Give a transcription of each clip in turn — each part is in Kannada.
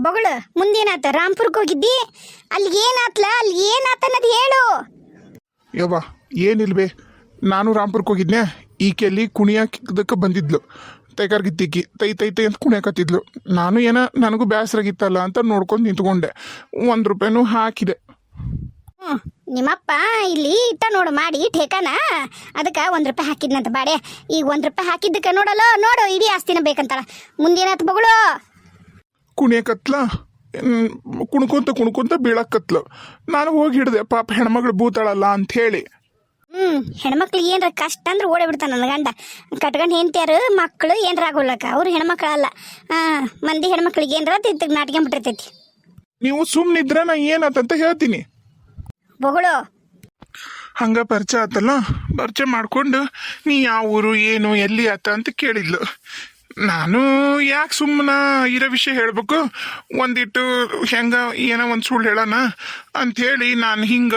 ಬೊಗಳು ಮುಂದೇನಾತ? ರಾಮ್ಪುರ್ಗ್ ಹೋಗಿದ್ದಿ? ಅಲ್ಲಿ ಏನಾತ್ಲ? ಅಲ್ಲಿ ಏನಾತ ಅನ್ನೋದು ಹೇಳು. ಯವ್ವ ಏನಿಲ್ವೆ? ನಾನು ರಾಮ್ಪುರ್ಗ್ ಹೋಗಿದ್ನೆ ಈಕೆಯಲ್ಲಿ ಕುಣಿಯಾಕಿದ್ದಕ್ಕೆ ಬಂದಿದ್ಲು. ತೈಕಾರ್ಗಿತ್ತಿಕ್ಕಿ ತೈ ತೈ ತೈ ಅಂತ ಕುಣಿಯಾಕತ್ತಿದ್ಲು ನಾನು ಏನ ನನಗೂ ಬೇಸರಾಗಿತ್ತಲ್ಲ ಅಂತ ನೋಡ್ಕೊಂಡು ನಿಂತ್ಕೊಂಡೆ. ಒಂದು ರೂಪಾಯಿನೂ ಹಾಕಿದೆ. ಹ್ಮ್ ನಿಮ್ಮಪ್ಪ ಇಲ್ಲಿ ಇಟ್ಟ ನೋಡು ಮಾಡಿ ಠೇಕಾನ? ಅದಕ್ಕೆ ಒಂದು ರೂಪಾಯಿ ಹಾಕಿದ್ನಂತ ಬಾಡೆ. ಈಗ ಒಂದು ರೂಪಾಯಿ ಹಾಕಿದ್ದಕ್ಕೆ ನೋಡಲ್ಲ? ನೋಡು ಇಡೀ ಆಸ್ತಿನ ಬೇಕಂತಾಳ. ಮುಂದೇನಾತ್ ಬೊಗಳು? ಕುಣಿಯಕತ್ಲ ಕುಣ್ಕೊಂತ ಕುಣ್ಕೊಂತ ಬೀಳಕತ್ಲ. ನಾನು ಹೋಗಿ ಹಿಡ್ದೆ ಪಾಪ ಹೆಣ್ಮಗಳು ಬೂತಾಳಲ್ಲ ಅಂತ ಹೇಳಿ ಹ್ಮ್ ಹೆಣ್ಮಕ್ಳಿಗೆ ಏನ್ರ ಕಷ್ಟ ಅಂದ್ರೆ ಓಡಿ ಬಿಡ್ತಾನ ನನ್ನ ಗಂಡ. ಕಟ್ಕೊಂಡು ಹೆಂಡ್ತಿಯಾರು ಮಕ್ಕಳು ಏನ್ರ ಆಗೋಲ್ಲಕ್ಕ ಅವ್ರು ಹೆಣ್ಮಕ್ಳಲ್ಲ. ಆ ಮಂದಿ ಹೆಣ್ಮಕ್ಳಿಗೆ ಏನ್ರ ತಿಂತಗ್ ನಾಟ್ಕೊಂಡ್ಬಿಟ್ಟಿರ್ತೈತಿ ನೀವು ಸುಮ್ಮನಿದ್ರೆ ನಾ ಏನಾತಂತ ಹೇಳ್ತೀನಿ. ಬೊಗಳು. ಹಂಗ ಪರಿಚಯ ಆತಲ್ಲ ಪರಿಚಯ ಮಾಡ್ಕೊಂಡು ನೀ ಯಾವ ಊರು ಏನು ಎಲ್ಲಿ ಆತ ಅಂತ ಕೇಳಿದ್ಲು. ನಾನು ಯಾಕೆ ಸುಮ್ಮನ ಇರೋ ವಿಷಯ ಹೇಳ್ಬೇಕು? ಒಂದಿಟ್ಟು ಹೆಂಗ ಏನೋ ಒಂದು ಸುಳ್ಳು ಹೇಳೋಣ? ಅಂಥೇಳಿ ನಾನು ಹಿಂಗ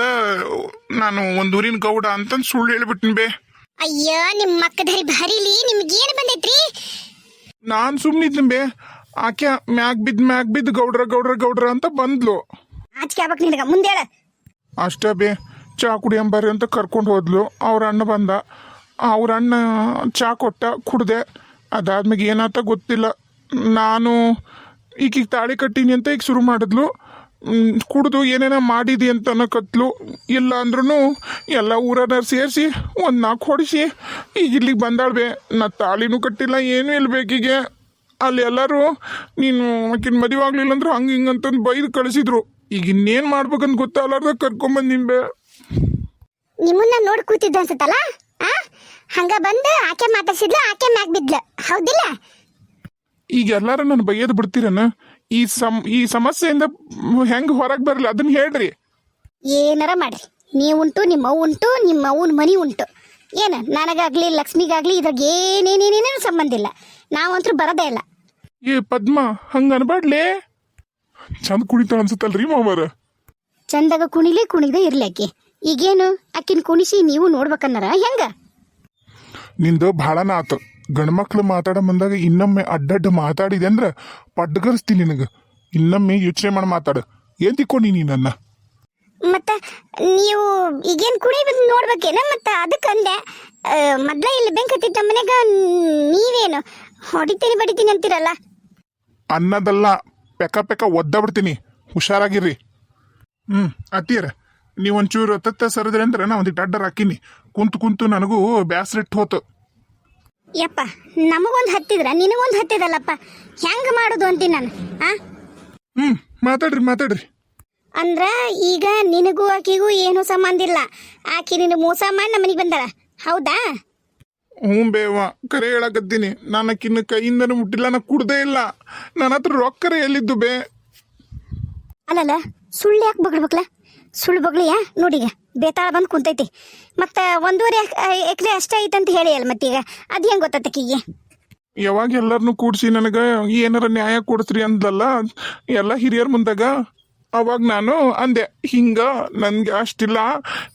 ನಾನು ಒಂದು ಊರಿನ ಗೌಡ ಅಂತಂದು ಸುಳ್ಳು ಹೇಳ್ಬಿಟ್ಟಿನಿ ಬೇ. ಅಯ್ಯೋ ನಿಮ್ಮ ಮಕ್ಕದರಿ ಭಾರಿಲಿ ನಿಮ್ಗೆ ಏನು ಬಂದೈತ್ರಿ? ನಾನು ಸುಮ್ಮನಿದ್ನ ಬೇ. ಆಕೆ ಮ್ಯಾಗ್ ಬಿದ್ದು ಮ್ಯಾಗ್ ಬಿದ್ದು ಗೌಡ್ರ ಗೌಡ್ರ ಗೌಡ್ರ ಅಂತ ಬಂದ್ಲು. ಆಗ್ಬೇಕು ನಿನಗ ಮುಂದೆ ಹೇಳ. ಅಷ್ಟೇ ಬೇ. ಚಾ ಕುಡಿಯಂಬರ್ರಿ ಅಂತ ಕರ್ಕೊಂಡು ಹೋದ್ಲು. ಅವ್ರ ಅಣ್ಣ ಬಂದ. ಅವ್ರ ಅಣ್ಣ ಚಾ ಕೊಟ್ಟ ಕುಡ್ದೆ. ಅದಾದ್ಮೇಲೆ ಏನಾತ ಗೊತ್ತಿಲ್ಲ. ನಾನು ಈಗೀಗ ತಾಳಿ ಕಟ್ಟೀನಿ ಅಂತ ಈಗ ಶುರು ಮಾಡಿದ್ಲು. ಕುಡಿದು ಏನೇನೋ ಮಾಡಿದಿ ಅಂತ ಅನ್ನಕತ್ಲು. ಇಲ್ಲ ಅಂದ್ರೂ ಎಲ್ಲ ಊರನ್ನ ಸೇರಿಸಿ ಒಂದು ನಾಲ್ಕು ಹೊಡಿಸಿ ಈಗ ಇಲ್ಲಿಗೆ ಬಂದಾಳ್ಬೆ ನಾ ತಾಳಿನೂ ಕಟ್ಟಿಲ್ಲ, ಏನೂ ಇಲ್ಲ ಬೇಕೀಗೆ ಅಲ್ಲಿ ಎಲ್ಲರೂ ನೀನು ಆಕಿನ ಮದುವೆ ಆಗ್ಲಿಲ್ಲ ಅಂದ್ರೆ ಹಂಗೆ ಹಿಂಗೆ ಅಂತಂದು ಬೈದು ಕಳಿಸಿದ್ರು. ಈಗ ಇನ್ನೇನು ಮಾಡ್ಬೇಕಂತ ಗೊತ್ತಾಗಲಾರ್ದಾಗ ಕರ್ಕೊಂಬಂದು ನಿಂಬೆ ನಿಮ್ಮನ್ನ ನೋಡಿ ಕೂತಿದ್ದ ಅನ್ಸುತ್ತಲ್ಲ? ಹಂಗ ಬಂದು ಆಕೆ ಮಾತಾಡ್ಸಿದ್ಲು ಆಕೆ ಮ್ಯಾಕ್ ಬಿದ್ಲು. ಹೌದಿಲ್ಲ? ಈಗ ಎಲ್ಲಾರು ನನ್ನ ಬೈಯದ್ ಬಿಡ್ತೀರನ? ಈ ಸಮ ಈ ಸಮಸ್ಯೆಯಿಂದ ಹೆಂಗ್ ಹೊರಗೆ ಬರಲಿ? ಅದನ್ನ ಹೇಳ್ರಿ. ಏನಾರ ಮಾಡ್ರಿ. ನೀವುಂಟು ನಿಮ್ಮ ಅವ್ವ ಉಂಟು ನಿಮ್ಮ ಅವ್ವನ ಮನಿ ಉಂಟು. ಏನ ನನಗಾಗ್ಲಿ ಲಕ್ಷ್ಮಿಗಾಗ್ಲಿ ಇದ್ರಾಗ ಏನೇನೇನೇನೇನು ಸಂಬಂಧ ಇಲ್ಲ. ನಾವಂತೂ ಬರೋದೇ ಇಲ್ಲ. ಏ ಪದ್ಮ ಹಂಗ ಅನ್ಬಾಡ್ಲೇ? ಚಂದ ಕುಣಿತ ಅನ್ಸುತ್ತಲ್ರಿ ಮಾವರ. ಚಂದಾಗ ಕುಣಿಲಿ ಕುಣಿದೇ ಇರ್ಲಿ ಆಕಿ. ಈಗೇನು ಆಕಿನ ಕುಣಿಸಿ ನೀವು ನೋಡ್ಬೇಕನ್ನಾರ ಹೆಂಗ? ನಿಂದು ಭಾಳನ ಆತು ಗಂಡ್ಮಕ್ಳು ಮಾತಾಡ ಬಂದಾಗ ಇನ್ನೊಮ್ಮೆ ಅಡ್ಡಡ್ಡ ಮಾತಾಡಿದೆ ಅಂದ್ರೆ ಪಡ್ಗರಿಸ್ತೀನಿ ನಿನಗೆ. ಇನ್ನೊಮ್ಮೆ ಯೋಚನೆ ಮಾಡಿ ಮಾತಾಡು. ಏನ್ ತಿಕ್ಕೊಂಡಿ ನೀ ನನ್ನ? ಮತ್ತ ನೀವು ಈಗೇನು ಕುಡಿ ಬಂದು ನೋಡ್ಬೇಕೇನ ಮತ್ತ? ಅದಕ್ಕೆ ಅಂದೆ. ಮೊದ್ಲ ಇಲ್ಲಿ ಬೆಂಕ್ ನಮ್ಮ ಮನೆಗ ನೀವೇನು? ಹೊಡಿತೀನಿ ಬಡಿತೀನಿ ಅಂತೀರಲ್ಲ? ಅನ್ನದಲ್ಲ ಪೆಕ ಪೆಕ ಒದ್ದ ಬಿಡ್ತೀನಿ. ಹುಷಾರಾಗಿರ್ರಿ. ಹ್ಮ್ ಅತ್ತಿಯರ ನೀವು ಒಂಚೂರು ತತ್ತ ಸರದ್ರಿ ಅಂದ್ರೆ ನಾ ಒಂದಿಟ್ಟು ಅಡ್ಡರ್ ಹಾಕಿನಿ. ಕುಂತು ಕುಂತು ನನಗೂ ಬ್ಯಾಸ್ರಿಟ್ಟು ಹೋತು. ಯಪ್ಪ ನಮಗೊಂದು ಹತ್ತಿದ್ರ? ನಿನಗೊಂದು ಹತ್ತಿದಲ್ಲಪ್ಪ. ಹೆಂಗ ಮಾಡೋದು ಅಂತೀನಿ ನಾನು ಆ? ಹ್ಮ್ ಮಾತಾಡ್ರಿ ಮಾತಾಡ್ರಿ. ಅಂದ್ರ ಈಗ ನಿನಗೂ ಆಕಿಗೂ ಏನು ಸಂಬಂಧ ಇಲ್ಲ. ಆಕಿ ನಿನ್ನ ಮೋಸ ಮಾಡಿ ನಮ್ಮನಿಗೆ ಬಂದಳ. ಹೌದಾ? ಹ್ಞೂ ಬೇವ ಕರೆ ಹೇಳಕತ್ತೀನಿ. ನಾನು ಆಕಿನ ಕೈಯಿಂದನೂ ಮುಟ್ಟಿಲ್ಲ ನಾ ಕುಡ್ದೇ ಇಲ್ಲ. ನನ್ನ ಹತ್ರ ರೊಕ್ಕರೆ ಎಲ್ಲಿದ್ದು ಬೇ. ಅಲ್ಲಲ್ಲ ಸುಳ್ಳು ಯಾಕೆ ಬಗ್ಳ್ಬೇಕಲ್ಲ ಸುಳ್ಳು ಬಗ್ಳಿಯಾ ನೋಡಿಗ, ಬೇತಾಳ ಬಂದು ಕುಂತೈತಿ. ಮತ್ತು ಒಂದೂವರೆ ಎಕರೆ ಅಷ್ಟೇ ಐತಂತ ಹೇಳಿ ಅಲ್ಲ ಮತ್ತೀಗ, ಅದು ಹೆಂಗೆ ಕಿಗೆ ಯಾವಾಗ ಎಲ್ಲರನ್ನೂ ಕೂಡಿಸಿ ನನಗೆ, ಏನಾರ ನ್ಯಾಯ ಕೊಡಿಸ್ರಿ ಅಂದಲ್ಲ ಎಲ್ಲ ಹಿರಿಯರ ಮುಂದಾಗ, ಅವಾಗ ನಾನು ಅಂದೆ, ಹಿಂಗ, ನನಗೆ ಅಷ್ಟಿಲ್ಲ,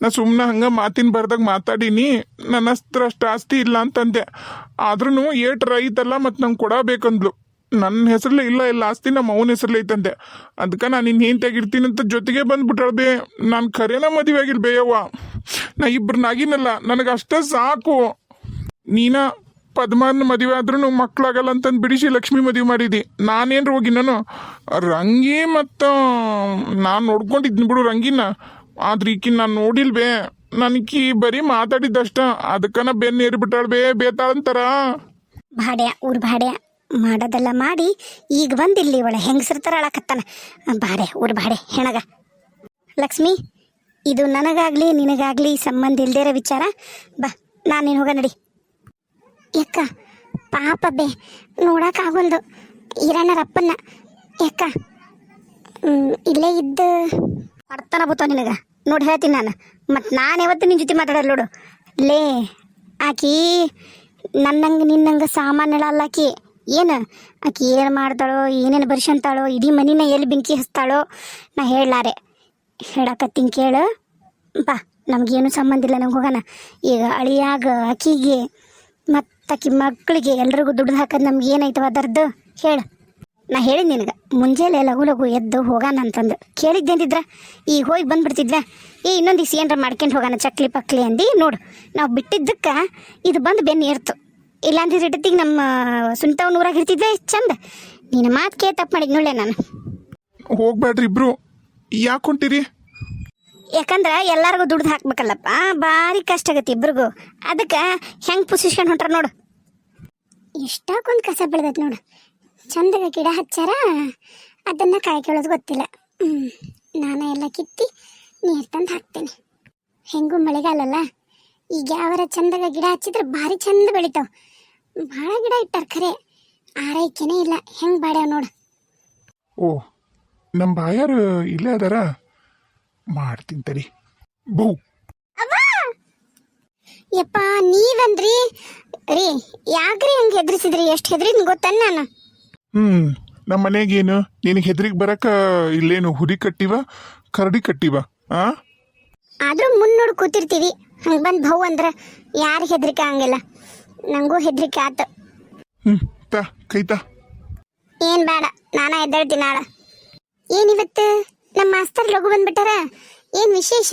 ನಾ ಸುಮ್ಮನೆ ಹಂಗೆ ಮಾತಿನ ಬರ್ದಾಗ ಮಾತಾಡೀನಿ, ನನ್ನ ಹತ್ರ ಅಷ್ಟು ಆಸ್ತಿ ಇಲ್ಲ ಅಂತಂದೆ. ಆದ್ರೂ ಏಟ್ ರೈತಲ್ಲ ಮತ್ತು ನಂಗೆ ಕೊಡಬೇಕಂದ್ಲು. ನನ್ನ ಹೆಸರಲ್ಲೇ ಇಲ್ಲ ಇಲ್ಲ, ಆಸ್ತಿ ನಮ್ಮ ಅವನ ಹೆಸರಲ್ಲೇ ಐತಂತೆ. ಅದಕ್ಕೆ ನಾನು ಇನ್ನು ತೆಗಿರ್ತೀನಿ ಅಂತ ಜೊತೆಗೆ ಬಂದ್ಬಿಟ್ಟಾಳ ನಾನು ಖರೇನ ಮದುವೆ ಆಗಿಲ್ಲ ಬೇಯವ್ವ ನಾ ಇಬ್ಬರನ್ನಾಗಿನಲ್ಲ ನನಗೆ ಅಷ್ಟೇ ಸಾಕು. ನೀನ ಪದ್ಮನ ಮದುವೆ ಆದ್ರೂ ಮಕ್ಕಳಾಗಲ್ಲ ಅಂತಂದು ಬಿಡಿಸಿ ಲಕ್ಷ್ಮಿ ಮದುವೆ ಮಾಡಿದಿ. ನಾನೇನು ಹೋಗಿ ನಾನು? ರಂಗಿ ಮತ್ತು, ನಾನು ನೋಡ್ಕೊಂಡಿದ್ನಿ ಬಿಡು ರಂಗಿನ. ಆದ್ರೆ ಈಕಿನ ನಾನು ನೋಡಿಲ್ಬೇ ನನಕಿ ಬರೀ ಮಾತಾಡಿದ್ದಷ್ಟ. ಅದಕ್ಕನ ಬೆನ್ನೇರಿ ಏರಿಬಿಟ್ಟಾಳ ಬೇ, ಬೇತಾಳಂತಾರ. ಭಾಡ್ಯ, ಊರ್ ಭಾಡ್ಯ. ಮಾಡೋದೆಲ್ಲ ಮಾಡಿ ಈಗ ಬಂದಿಲ್ಲಿ ಒಳ ಹೆಂಗಸರ ಥರ ಅಳಕತ್ತಾನ ಬಾಡೆ, ಊರು ಬಾಡೆ, ಹೆಣಗ. ಲಕ್ಷ್ಮಿ, ಇದು ನನಗಾಗ್ಲಿ, ನಿನಗಾಗ್ಲಿ ಸಂಬಂಧ ಇಲ್ಲದೇ ಇರೋ ವಿಚಾರ. ಬಾ ನಾನು ನೀನು ಹೋಗ ನಡಿ. ಯಾಕ ಪಾಪ ಬೇ ನೋಡಕ್ಕಾಗಲ್ದು ಹಿರಣ್ಣರಪ್ಪನ್ನ ಯಾಕ ಇಲ್ಲೇ ಇದ್ದ ಅರ್ಥನ ಬೂತ ನಿನಗೆ? ನೋಡಿ ಹೇಳ್ತೀನಿ ನಾನು. ಮತ್ತು ನಾನು ಯಾವತ್ತು ನಿನ್ನ ಜೊತೆ ಮಾತಾಡೋದು ನೋಡು. ಲೇ, ಆಕಿ, ನನ್ನಂಗೆ ನಿನ್ನಂಗೆ ಸಾಮಾನ್ಯಳಲ್ಲ ಆಕಿ. ಏನು? ಆಕೆ ಏನು ಮಾಡ್ತಾಳೋ, ಏನೇನು ಬರ್ಸಂತಾಳೋ ಇಡೀ ಮನಿನ ಎಲ್ಲಿ ಬೆಂಕಿ ಹಚ್ತಾಳೋ, ನಾ ಹೇಳಲಾರೆ. ಹೇಳಕತ್ತೀನಿ ಕೇಳು. ಬಾ, ನಮಗೇನು ಸಂಬಂಧ ಇಲ್ಲ ನಮ್ಗೆ ಹೋಗೋಣ. ಈಗ ಅಳಿಯಾಗ ಆಕಿಗೆ ಮತ್ತು ಆಕಿ ಮಕ್ಕಳಿಗೆ ಎಲ್ರಿಗೂ ದುಡ್ಡು ಹಾಕೋದು ನಮ್ಗೆ ಏನೈತವ ಅದರ್ದು ಹೇಳು. ನಾ ಹೇಳಿದ್ ನಿನಗೆ, ಮುಂಜಾನೆ ಲಘು ಲಘು ಎದ್ದು ಹೋಗೋಣ ಅಂತಂದು. ಕೇಳಿದ್ದೇಂದಿದ್ರ ಈಗ ಹೋಗಿ ಬಂದ್ಬಿಡ್ತಿದ್ವ. ಏ, ಇನ್ನೊಂದು ದಿವ್ಸ ಏನರ ಮಾಡ್ಕೊಂಡು ಹೋಗೋಣ ಚಕ್ಲಿ ಪಕ್ಲಿ ಅಂದು, ನೋಡು. ನಾವು ಬಿಟ್ಟಿದ್ದಕ್ಕೆ, ಇದು ಬಂದು ಬೆನ್ನು ಏರ್ತು. ಇಲ್ಲಾಂದ್ರೆ ಇಟ್ಟತ್ತಿಗೆ ನಮ್ಮ ಸುಂತವ್ ಊರಾಗ ಇರ್ತಿದ್ದೆ ಚಂದ? ನಿನ್ನ ಮಾತು ಕೇ ತಪ್ಪು ಮಾಡಿದ್ ನೋಡ್ಲೆ ನಾನು. ಹೋಗ್ಬೇಡ್ರಿ ಇಬ್ರು. ಯಾಕೆ ಹೊಂಟಿರಿ? ಯಾಕಂದ್ರೆ ಎಲ್ಲರಿಗೂ ದುಡ್ದು ಹಾಕ್ಬೇಕಲ್ಲಪ್ಪ. ಭಾರಿ ಕಷ್ಟ ಆಗತ್ತೆ ಇಬ್ರಿಗೂ. ಅದಕ್ಕೆ ಹೆಂಗೆ ಪುಸಿಸ್ಕೊಂಡು ಹೊಂಟ್ರ ನೋಡು. ಎಷ್ಟಾಕೊಂದು ಕಸ ಬೆಳೆದೈತೆ ನೋಡು. ಚಂದಗ ಗಿಡ ಹಚ್ಚಾರ ಅದನ್ನು ಕೇಳೋದು ಗೊತ್ತಿಲ್ಲ. ನಾನು ಎಲ್ಲ ಕಿತ್ತಿ ನೀರು ತಂದು ಹಾಕ್ತೇನೆ. ಹೆಂಗೂ ಮಳೆಗಾಲಲ್ಲ? ಈಗ ಯಾವರ ಚಂದಗ ಗಿಡ ಹಚ್ಚಿದ್ರೆ ಭಾರಿ ಚಂದ ಬೆಳಿತಾವ. ಭಾಳ ಗಿಡ ಇಟ್ಟಾರ ಖರೆ. ಆರೈಕೆನೇ ಇಲ್ಲ. ಹೆಂಗೆ ಬಾಡ್ಯಾವ ನೋಡು. ಓ ನಮ್ಮ ಬಾಯಾರು ಇಲ್ಲೇ ಅದಾರ. ಮಾಡ್ತೀನಿ ತಡಿ. ಬೌ. ಯಪ್ಪ ನೀವಂದ್ರಿ? ರೀ ಯಾಕ್ರಿ ಹಂಗೆ ಹೆದರ್ಸಿದ್ರಿ? ಎಷ್ಟು ಹೆದ್ರಿ ಗೊತ್ತನ್ನ ನಾನು? ಹ್ಮ್ ನಮ್ಮ ಮನೆಗೇನು ನಿನಗೆ ಹೆದ್ರಿಗೆ ಬರಕ ಇಲ್ಲೇನು ಹುರಿ ಕಟ್ಟಿವ ಕರಡಿ ಕಟ್ಟಿವ ಆ? ಆದ್ರೂ ಮುನ್ ನೋಡಿ ಕೂತಿರ್ತೀವಿ. ಹಂಗೆ ಬಂದು ಭೌ ಅಂದ್ರೆ ಯಾರು ಹೆದರಿಕೆ ಹಂಗಿಲ್ಲ ನಂಗೂ ಹೆದರಿಕೆ ಆತು. ಹ್ಮ್ ತಾ ಕೈತಾ ಏನ್ ಬೇಡ ನಾನ ಎದ್ದೇಳ್ತೀನಿ ನಾಳೆ. ಏನಿವತ್ತು ನಮ್ಮ ಮಾಸ್ತರ್ ಲಘು ಬಂದ್ಬಿಟ್ಟಾರ. ಏನ್ ವಿಶೇಷ?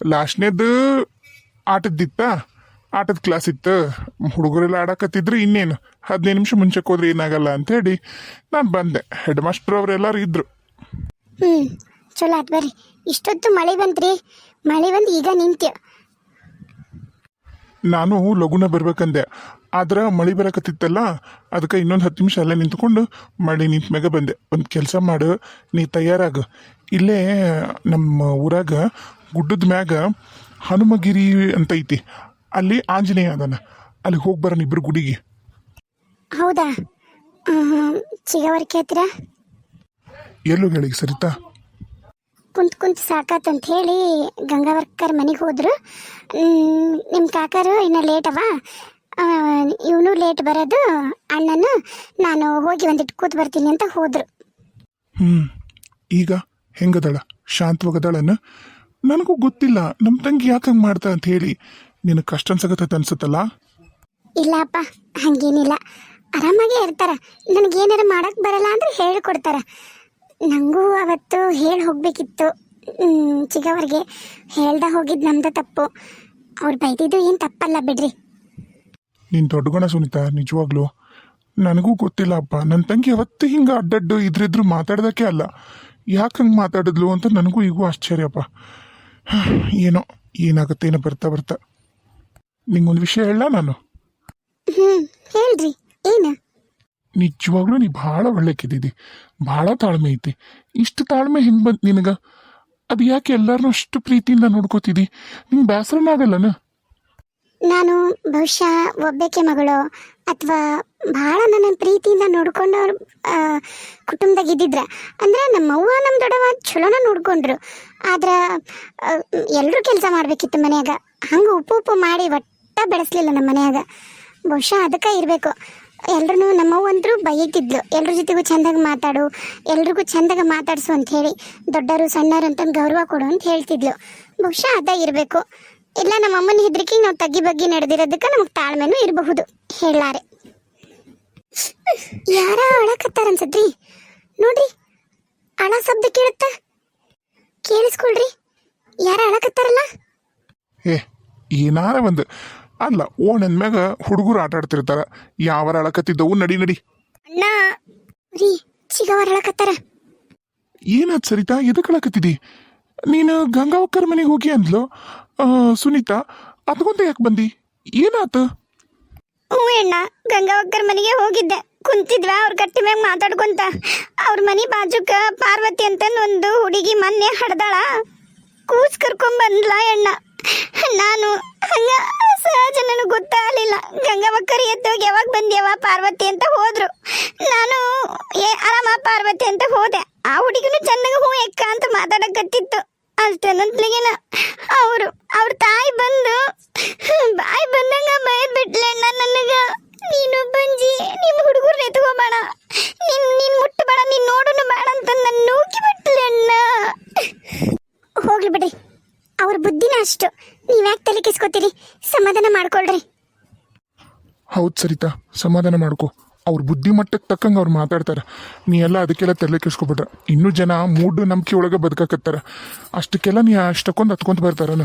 ಲಾಸ್ಟ್ನೇದು ಆಟದ್ದಿತ್ತ ಆಟದ ಕ್ಲಾಸ್ ಇತ್ತು. ಹುಡುಗರೆಲ್ಲ ಆಡಕತ್ತಿದ್ರು ಇನ್ನೇನು. ಹದಿನೈದು ನಿಮಿಷ ಮುಂಚೆಗೆ ಹೋದ್ರೆ ಏನಾಗಲ್ಲ ಅಂತ ಹೇಳಿ ನಾನು ಬಂದೆ. ಹೆಡ್ ಮಾಸ್ಟರ್ ಅವರೆಲ್ಲರೂ ಇದ್ರು. ಹ್ಮ್ ಚಲೋ ಆತ್ ಬರ್ರಿ. ಇಷ್ಟೊತ್ತು ಮಳೆ ಬಂತ್ರಿ. ಮಳೆ ಬಂದು ಈಗ ನಿಂತ್ಯ. ನಾನು ಲಘುನ ಬರ್ಬೇಕಂದೆ. ಆದ್ರೆ ಮಳೆ ಬರಕತ್ತಿತ್ತಲ್ಲ ಅದಕ್ಕೆ ಇನ್ನೊಂದು ಹತ್ತು ನಿಮಿಷ ಅಲ್ಲೇ ನಿಂತ್ಕೊಂಡು ಮಳೆ ನಿಂತ ಮ್ಯಾಗ ಬಂದೆ. ಒಂದು ಕೆಲಸ ಮಾಡು ನೀ ತಯಾರಾಗು. ಇಲ್ಲೇ ನಮ್ಮ ಊರಾಗ ಗುಡ್ಡದ ಮ್ಯಾಗ ಹನುಮಗಿರಿ ಅಂತ ಐತಿ. ಅಲ್ಲಿ ಆಂಜನೇಯ ಅದಾನ. ಅಲ್ಲಿ ಹೋಗಿ ಬರೋಣ ಇಬ್ರು ಗುಡಿಗೆ. ಹೌದಾ? ಎಲ್ಲೂ ಹೇಳಿ ಸರಿತಾ? ಕುಂತ್ ಕುಂತ್ ಅಂತ ಹೇಳಿ ಗಂಗಾವರ್ಕರ್ ಮನೆಗೆ ಹೋದ್ರು. ನಿಮ್ಮ ಕಾಕರು ಇನ್ನ ಲೇಟ್ ಅವ? ಇವನು ಲೇಟ್ ಬರೋದು. ಅಣ್ಣನು ನಾನು ಹೋಗಿ ಒಂದಿಟ್ಟು ಕೂತ್ ಬರ್ತೀನಿ ಅಂತ ಹೋದ್ರು. ಹ್ಞೂ ಈಗ ಹೆಂಗದಳ? ಶಾಂತವಾಗದಳನ? ನನಗೂ ಗೊತ್ತಿಲ್ಲ. ನಮ್ಮ ತಂಗಿ ಯಾಕೆ ಹಂಗೆ ಮಾಡ್ತಾ ಅಂತ ಹೇಳಿ. ನಿನಗೆ ಕಷ್ಟ ಅನ್ಸಕತ್ತೈತೆ ಅನ್ಸುತ್ತಲ್ಲ? ಇಲ್ಲಪ್ಪ ಹಂಗೇನಿಲ್ಲ. ಆರಾಮಾಗೇ ಇರ್ತಾರ. ನನಗೇನಾರ ಮಾಡಕ್ ಬರಲ್ಲ ಅಂದ್ರೆ ಹೇಳ್ಕೊಡ್ತಾರ. ನನಗೂ ಅವತ್ತು ಹೇಳಿ ಹೋಗ್ಬೇಕಿತ್ತು. ಹೇಳ್ದೆ ಹೇಳ್ದ ಹೋಗಿದ್ದು ನಮ್ದ ತಪ್ಪು. ಅವ್ರು ಬೈದಿದ್ದು ಏನು ತಪ್ಪಲ್ಲ ಬಿಡ್ರಿ. ನೀನು ದೊಡ್ಡ ಗುಣ ಸುನೀತಾ ನಿಜವಾಗ್ಲು. ನನಗೂ ಗೊತ್ತಿಲ್ಲ ಅಪ್ಪ. ನನ್ನ ತಂಗಿ ಅವತ್ತು ಹಿಂಗೆ ಅಡ್ಡಡ್ಡು ಇದ್ರಿದ್ರು ಮಾತಾಡ್ದಕ್ಕೆ ಅಲ್ಲ. ಯಾಕೆ ಹಂಗೆ ಮಾತಾಡಿದ್ಲು ಅಂತ ನನಗೂ ಈಗೂ ಆಶ್ಚರ್ಯಪ್ಪ ಏನೋ ಏನಾಗುತ್ತೆ ಏನೋ ಬರ್ತಾ ಬರ್ತಾ. ನಿಂಗೊಂದು ವಿಷಯ ಹೇಳ ನಾನು? ಹ್ಞೂ ಹೇಳ್ರಿ. ಏನು? ನಿಜವಾಗ್ಲೂ ನೀ ಭಾಳ ಒಳ್ಳೆಕಿದ್ದಿದ್ದಿ ಭಾಳ ತಾಳ್ಮೆ ಐತಿ. ಇಷ್ಟು ತಾಳ್ಮೆ ಹೆಂಗೆ ಬಂತು ನಿನಗ? ಅದು ಯಾಕೆ ಎಲ್ಲರನ್ನೂ ಅಷ್ಟು ಪ್ರೀತಿಯಿಂದ ನೋಡ್ಕೋತಿದ್ದಿ ನಿಂಗೆ ಬೇಸರನಾಗಲ್ಲನ ನಾನು ಬಹುಶಃ ಒಬ್ಬಕ್ಕೆ ಮಗಳು ಅಥವಾ ಭಾಳ ನನ್ನ ಪ್ರೀತಿಯಿಂದ ನೋಡ್ಕೊಂಡವ್ರು ಕುಟುಂಬದಾಗ ಇದ್ದಿದ್ರ. ಅಂದ್ರೆ ನಮ್ಮ ಅವ್ವ ನಮ್ಮ ದೊಡ್ಡವ ಚಲೋನ ನೋಡ್ಕೊಂಡ್ರು. ಆದ್ರೆ ಎಲ್ಲರೂ ಕೆಲಸ ಮಾಡ್ಬೇಕಿತ್ತು ಮನ್ಯಾಗ. ಹಂಗೆ ಉಪ್ಪು ಉಪ್ಪು ಮಾಡಿ ಒಟ್ಟ ಬೆಳೆಸ್ಲಿಲ್ಲ ನಮ್ಮ ಮನ್ಯಾಗ. ಬಹುಶಃ ಅದಕ್ಕೆ ಇರಬೇಕು. ಎಲ್ರೂ ನಮ್ಮವ್ವ ಅಂದ್ರು ಬೈಯುತ್ತಿದ್ಲು ಎಲ್ರ ಜೊತೆಗೂ ಚಂದಾಗ ಮಾತಾಡು, ಎಲ್ರಿಗೂ ಚಂದಾಗ ಮಾತಾಡಿಸು ಅಂತ ಹೇಳಿ ದೊಡ್ಡರು ಸಣ್ಣರು ಅಂತ ಗೌರವ ಕೊಡು ಅಂತ ಹೇಳ್ತಿದ್ಲು. ಬಹುಶಃ ಅದ ಇರಬೇಕು. ಇಲ್ಲ ನಮ್ಮ ಅಮ್ಮನ ಹೆದರಿಕೆ ನಾವು ತಗ್ಗಿ ಬಗ್ಗಿ ನಡೆದಿರೋದಕ್ಕೆ ನಮಗೆ ತಾಳ್ಮೆನೂ ಇರಬಹುದು ಹೇಳಾರೆ ಯಾರ ಅಳಕತ್ತಾರ ಅನ್ಸತ್ರಿ ನೋಡ್ರಿ, ಅಳ ಶಬ್ದ ಕೇಳುತ್ತ? ಕೇಳಿಸ್ಕೊಳ್ರಿ, ಯಾರ ಅಳಕತ್ತಾರಲ್ಲ? ಏ, ಏನಾರ ಒಂದು ಅಲ್ಲ ಓಣ್ ಮ್ಯಾಗ ಹುಡುಗರು ಆಟ ಆಡ್ತಿರ್ತಾರ. ಯಾವರ ಅಳಕತ್ತಿದ್ದವು? ನಡಿ ನಡಿ. ಅಣ್ಣ ರೀ ಚಿಗವರ ಅಳಕತ್ತಾರ. ಏನಾದ್ ಸರಿತಾ? ಎದಕ್ಕೆ ಅಳಕತ್ತಿದಿ? ನೀನು ಗಂಗಾವಕ್ಕರ ಮನೆಗೆ ಹೋಗಿ ಅಂದ್ಲು? ಸುನೀತಾ ಅದ್ಕೊಂತ ಯಾಕೆ ಬಂದಿ? ಏನಾತು? ಹ್ಞೂ ಅಣ್ಣ ಗಂಗಾವಕ್ಕರ ಮನೆಗೆ ಹೋಗಿದ್ದೆ. ಕುಂತಿದ್ವಾ ಅವ್ರ ಕಟ್ಟಿ ಮ್ಯಾಗ ಮಾತಾಡ್ಕೊಂತ. ಅವ್ರ ಮನೆ ಬಾಜುಕ ಪಾರ್ವತಿ ಅಂತಂದು ಒಂದು ಹುಡುಗಿ ಮೊನ್ನೆ ಹಡ್ದಾಳ. ಕೂಸ್ ಕರ್ಕೊಂಡ್ ಬಂದ್ಲ ಅಣ್ಣ. ನಾನು ಹಂಗ ಸಹಜ ನನಗೆ ಗೊತ್ತಾಗಲಿಲ್ಲ ಗಂಗಾವಕ್ಕರ್ ಎದ್ದೋಗಿ ಯಾವಾಗ ಬಂದ್ಯವ ಪಾರ್ವತಿ ಅಂತ ಹೋದ್ರು. ನಾನು, ಏ, ಆರಾಮ ಪಾರ್ವತಿ ಅಂತ ಹೋದೆ. ಆ ಹುಡುಗಿನೂ ಚೆನ್ನಾಗಿ ಹೂ ಎಕ್ಕ ಅಂತ ಮಾತಾಡಕತ್ತಿತ್ತು. ಅಷ್ಟೊಂದ್ಲಿಗೆನ ಅವರು, ಅವ್ರ ತಾಯಿ ಬಂದು, ಬಾಯಿ ಬಂದಂಗ ಬಯದ್ ಬಿಟ್ಲೆ ನನಗ. ನೀನು ಬಂಜಿ ನಿಮ್ಮ ಹುಡುಗರು ಎತ್ಕೋಬೇಡ. ನಿನ್, ನೀನ್ ಮುಟ್ಟಬೇಡ ನೀನ್ ನೋಡೋನು ಬೇಡ ಅಂತ ನನ್ನ ನೂಕಿ ಬಿಟ್ಲೆ ಅಣ್ಣ. ಹೋಗ್ಲಿ ಬಿಡ್ರಿ ಅವ್ರ ನೀ ಅಷ್ಟು. ನೀವ್ಯಾಕೆ ತಲೆ ಕಿಸ್ಕೋತೀರಿ? ಸಮಾಧಾನ ಮಾಡ್ಕೊಳ್ರಿ. ಹೌದು ಸರಿತಾ, ಸಮಾಧಾನ ಮಾಡ್ಕೊ. ಅವ್ರ ಬುದ್ಧಿ ಮಟ್ಟಕ್ಕೆ ತಕ್ಕಂಗೆ ಅವ್ರು ಮಾತಾಡ್ತಾರೆ. ನೀ ಎಲ್ಲ ಅದಕ್ಕೆಲ್ಲ ತಲೆ ಕೆಡ್ಸ್ಕೊಬಿಟ್ರ ಇನ್ನೂ ಜನ ಮೂಡ್ ನಂಬಿಕೆ ಒಳಗೆ ಬದುಕಾಕತ್ತಾರ. ಅಷ್ಟಕ್ಕೆಲ್ಲ ನೀ ಅಷ್ಟಕ್ಕೊಂದು ಹತ್ಕೊಂತ ಬರ್ತಾರನ